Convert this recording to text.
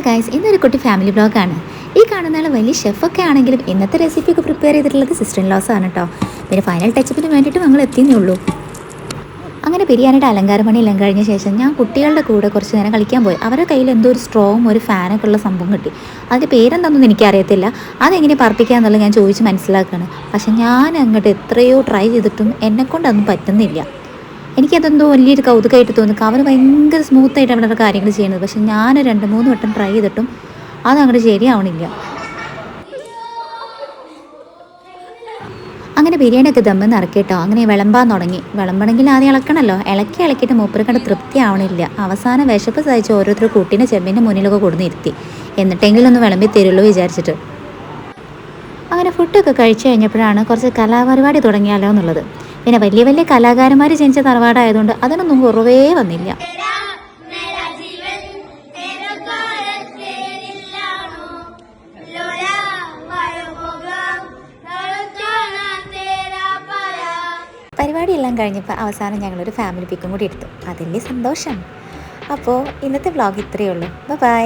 Hello guys ഇന്നൊരു കുട്ടി family ബ്ലോഗാണ് ഈ കാണുന്ന ആൾ വലിയ ഷെഫൊക്കെ ആണെങ്കിലും ഇന്നത്തെ റെസിപ്പി ഒക്കെ പ്രിപ്പയർ ചെയ്തിട്ടുള്ളത് സിസ്റ്റർ ലോസ് ആണ് കേട്ടോ പിന്നെ ഫൈനൽ ടച്ചപ്പിന് വേണ്ടിയിട്ട് ഞങ്ങൾ എത്തിയെന്നേ ഉള്ളൂ. അങ്ങനെ ബിരിയാണിയുടെ അലങ്കാരമണി എല്ലാം കഴിഞ്ഞ ശേഷം ഞാൻ കുട്ടികളുടെ കൂടെ കുറച്ച് നേരം കളിക്കാൻ പോയി. അവരുടെ കയ്യിൽ എന്തോ ഒരു സ്ട്രോവും ഒരു ഫാനൊക്കെ ഉള്ള സംഭവം കിട്ടി. അതിന്റെ പേരെന്താണെന്നൊന്നും എനിക്കറിയത്തില്ല. അതെങ്ങനെ പറപ്പിക്കാന്നുള്ളത് ഞാൻ ചോദിച്ച് മനസ്സിലാക്കുകയാണ്. പക്ഷെ ഞാൻ അങ്ങോട്ട് എത്രയോ ട്രൈ ചെയ്തിട്ടും എന്നെക്കൊണ്ടൊന്നും പറ്റുന്നില്ല. എനിക്കതെന്തോ വലിയൊരു കൗതുകമായിട്ട് തോന്നി അവർ ഭയങ്കര സ്മൂത്തായിട്ട് അവരുടെ കാര്യങ്ങൾ ചെയ്യുന്നത്. പക്ഷെ ഞാൻ രണ്ട് മൂന്ന് വട്ടം ട്രൈ ചെയ്തിട്ടും അത് അങ്ങോട്ട് ശരിയാവണില്ല. അങ്ങനെ ബിരിയാണിയൊക്കെ ദമ്മെന്ന് ഇറക്കിയിട്ടോ അങ്ങനെ വിളമ്പാൻ തുടങ്ങി. വിളമ്പണമെങ്കിൽ ആദ്യം ഇളക്കണല്ലോ ഇളക്കി ഇളക്കിയിട്ട് മൂപ്പര് കണ്ട് തൃപ്തി ആവണില്ല അവസാനം വിശപ്പ് സഹിച്ച് ഓരോരുത്തർ കുട്ടീനെ ചെമ്പിന്റെ മുന്നിലൊക്കെ കൊടുന്നിരുത്തി എന്നിട്ടെങ്കിലും ഒന്ന് വിളമ്പി തരുള്ളൂ വിചാരിച്ചിട്ട്. അങ്ങനെ ഫുഡൊക്കെ കഴിച്ചു കഴിഞ്ഞപ്പോഴാണ് കുറച്ച് കലാപരിപാടി തുടങ്ങിയാലോ എന്നുള്ളത്. പിന്നെ വലിയ വലിയ കലാകാരന്മാർ ജനിച്ച തറവാടായതുകൊണ്ട് അതിനൊന്നും കുറവേ വന്നില്ല. പരിപാടിയെല്ലാം കഴിഞ്ഞപ്പോൾ അവസാനം ഞങ്ങളൊരു ഫാമിലി പിക്കും കൂടി എടുത്തു. അതിന്റെ സന്തോഷം. അപ്പോൾ ഇന്നത്തെ വ്ളോഗ് ഇത്രയേ ഉള്ളൂ. ബൈ